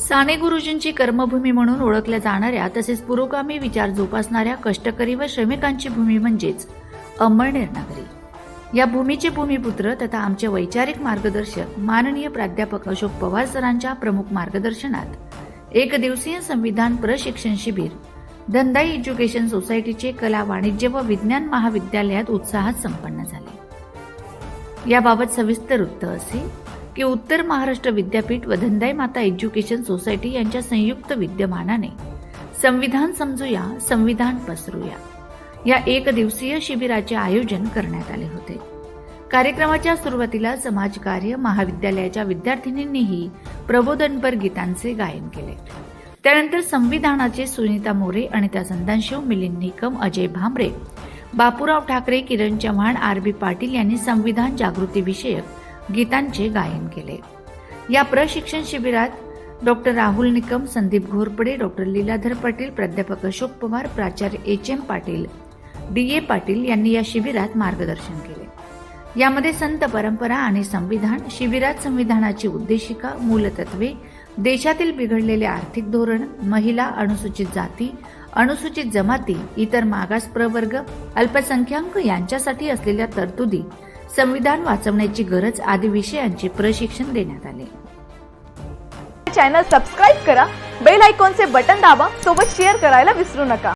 साने गुरुजींची कर्मभूमी म्हणून ओळखल्या जाणाऱ्या तसेच पुरोगामी विचार जोपासणाऱ्या कष्टकरी व श्रमिकांची भूमी म्हणजेच अमळनेर नगरी या भूमीचे भूमिपुत्र तथा आमचे वैचारिक मार्गदर्शक माननीय प्राध्यापक अशोक पवार सरांच्या प्रमुख मार्गदर्शनात एक दिवसीय संविधान प्रशिक्षण शिबिर धंदाई एज्युकेशन सोसायटीचे कला वाणिज्य व विज्ञान महाविद्यालयात उत्साहात संपन्न झाले. याबाबत सविस्तर वृत्त असे की उत्तर महाराष्ट्र विद्यापीठ व धंदाई माता एज्युकेशन सोसायटी यांच्या संयुक्त विद्यमानाने संविधान समजूया संविधान पसरूया. या एक दिवसीय शिबिराचे आयोजन करण्यात आले होते. कार्यक्रमाच्या सुरुवातीला समाजकार्य महाविद्यालयाच्या विद्यार्थिनींनीही प्रबोधनपर गीतांचे गायन केले. त्यानंतर संविधानाचे सुनीता मोरे अनिता संदांशिव मिलिंद निकम अजय भांबरे बापूराव ठाकरे किरण चव्हाण आर बी पाटील यांनी संविधान जागृती विषयक गीतांचे गायन केले. या प्रशिक्षण शिबिरात डॉक्टर राहुल निकम संदीप घोरपडे डॉक्टर लीलाधर पाटील प्राध्यापक अशोक पवार प्राचार्य H M Patil D A Patil यांनी या शिबिरात मार्गदर्शन केले. यामध्ये संत परंपरा आणि संविधान शिबिरात संविधानाची उद्देशिका मूलतत्वे देशातील बिघडलेले आर्थिक धोरण महिला अनुसूचित जाती अनुसूचित जमाती इतर मागास प्रवर्ग अल्पसंख्याक यांच्यासाठी असलेल्या तरतुदी संविधान वाचवण्याची गरज आदी विषयांचे प्रशिक्षण देण्यात आले. चॅनल सबस्क्राईब करा बेल आयकॉनचे बटन दाबा सोबत शेअर करायला विसरू नका.